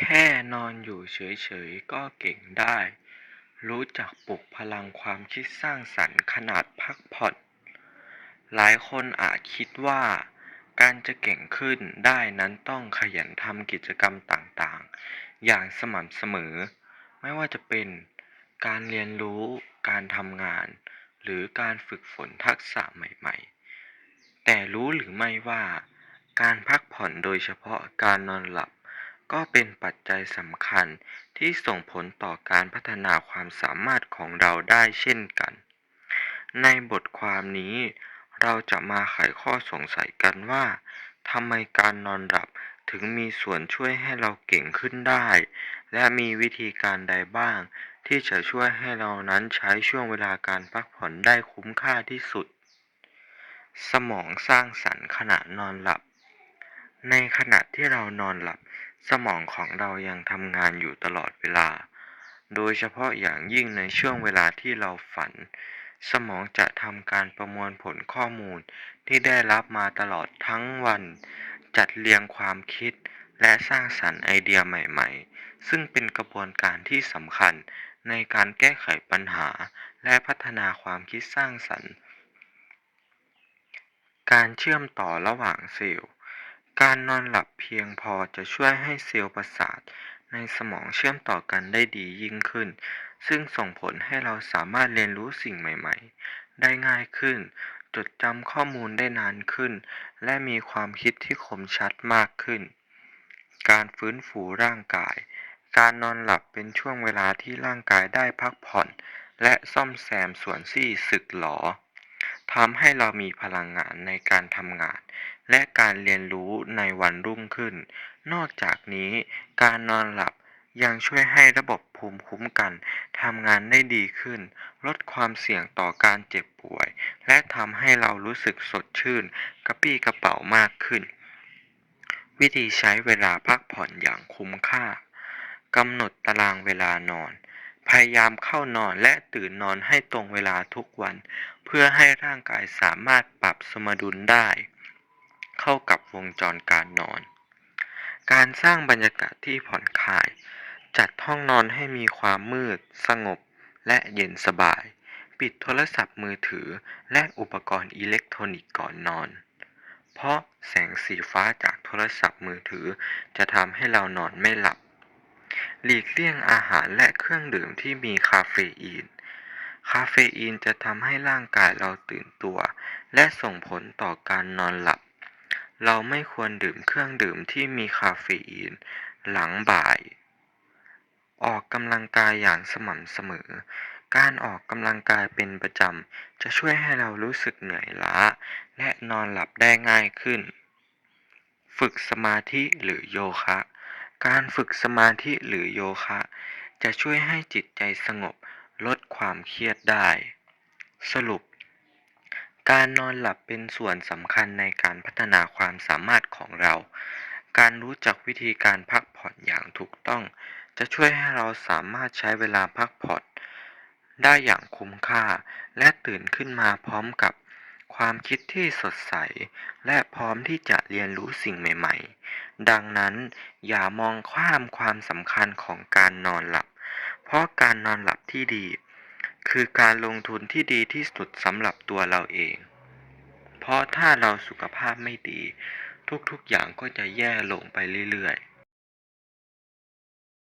แค่นอนอยู่เฉยๆ ก็เก่งได้ รู้จักปลุกพลังความคิดสร้างสรรค์ขนาดพักผ่อน หลายคนอาจคิดว่า การจะเก่งขึ้นได้นั้นต้องขยันทำกิจกรรมต่างๆ อย่างสม่ำเสมอ ไม่ว่าจะเป็นการเรียนรู้ การทำงาน หรือการฝึกฝนทักษะใหม่ๆ แต่รู้หรือไม่ว่า การพักผ่อนโดยเฉพาะการนอนหลับ ก็เป็นปัจจัยสำคัญที่ส่งผลต่อการพัฒนาความสามารถของเราได้เช่นกัน ในบทความนี้ เราจะมาไขข้อสงสัยกันว่าทำไมการนอนหลับถึงมีส่วนช่วยให้เราเก่งขึ้นได้ และมีวิธีการใดบ้าง ที่จะช่วยให้เรานั้นใช้ช่วงเวลาการพักผ่อนได้คุ้มค่าที่สุด สมองสร้างสรรค์ขณะนอนหลับ ในขณะที่เรานอนหลับ สมองของเรายังทำงานอยู่ตลอดเวลา โดยเฉพาะอย่างยิ่งในช่วงเวลาที่เราฝัน สมองจะทำการประมวลผลข้อมูลที่ได้รับมาตลอดทั้งวัน จัดเรียงความคิดและสร้างสรรค์ไอเดียใหม่ๆ ซึ่งเป็นกระบวนการที่สำคัญในการแก้ไขปัญหาและพัฒนาความคิดสร้างสรรค์ การเชื่อมต่อระหว่างเซลล์ การนอนหลับเพียงพอจะช่วยให้เซลล์ประสาทในสมองเชื่อมต่อกันได้ดียิ่งขึ้น ซึ่งส่งผลให้เราสามารถเรียนรู้สิ่งใหม่ ๆ ได้ง่ายขึ้น จดจำข้อมูลได้นานขึ้น และมีความคิดที่คมชัดมากขึ้น การฟื้นฟูร่างกาย การนอนหลับเป็นช่วงเวลาที่ร่างกายได้พักผ่อน และซ่อมแซมส่วนที่สึกหรอทำให้เรามีพลังงานในการทำงาน และการเรียนรู้ในวันรุ่งขึ้น นอกจากนี้การนอนหลับยังช่วยให้ระบบภูมิคุ้มกันทำงานได้ดีขึ้น ลดความเสี่ยงต่อการเจ็บป่วย และทำให้เรารู้สึกสดชื่น กระปี้กระเป๋ามากขึ้น วิธีใช้เวลาพักผ่อนอย่างคุ้มค่ากำหนดตารางเวลานอน พยายามเข้านอนและตื่นนอนให้ตรงเวลาทุกวัน เพื่อให้ร่างกายสามารถปรับสมดุลได้ เข้ากับวงจรการนอน การสร้างบรรยากาศที่ผ่อนคลาย จัดห้องนอนให้มีความมืด สงบ และเย็นสบาย ปิดโทรศัพท์มือถือและอุปกรณ์อิเล็กทรอนิกส์ก่อนนอน เพราะแสงสีฟ้าจากโทรศัพท์มือถือจะทำให้เรานอนไม่หลับ หลีกเลี่ยงอาหารและเครื่องดื่มที่มีคาเฟอีนคาเฟอีนจะทำให้ร่างกายเราตื่นตัว และส่งผลต่อการนอนหลับ เราไม่ควรดื่มเครื่องดื่มที่มีคาเฟอีน หลังบ่าย ออกกำลังกายอย่างสม่ำเสมอ การออกกำลังกายเป็นประจำ จะช่วยให้เรารู้สึกเหนื่อยล้า และนอนหลับได้ง่ายขึ้น ฝึกสมาธิหรือโยคะ การฝึกสมาธิหรือโยคะ จะช่วยให้จิตใจสงบ ลดความเครียดได้ สรุป การนอนหลับเป็นส่วนสำคัญในการพัฒนาความสามารถของเรา การรู้จักวิธีการพักผ่อนอย่างถูกต้อง จะช่วยให้เราสามารถใช้เวลาพักผ่อนได้อย่างคุ้มค่า และตื่นขึ้นมาพร้อมกับความคิดที่สดใส และพร้อมที่จะเรียนรู้สิ่งใหม่ ๆ ดังนั้นอย่ามองข้ามความสำคัญของการนอนหลับ เพราะการนอนหลับที่ดี คือการลงทุนที่ดีที่สุดสำหรับตัวเราเอง เพราะถ้าเราสุขภาพไม่ดี ทุกๆอย่างก็จะแย่ลงไปเรื่อยๆ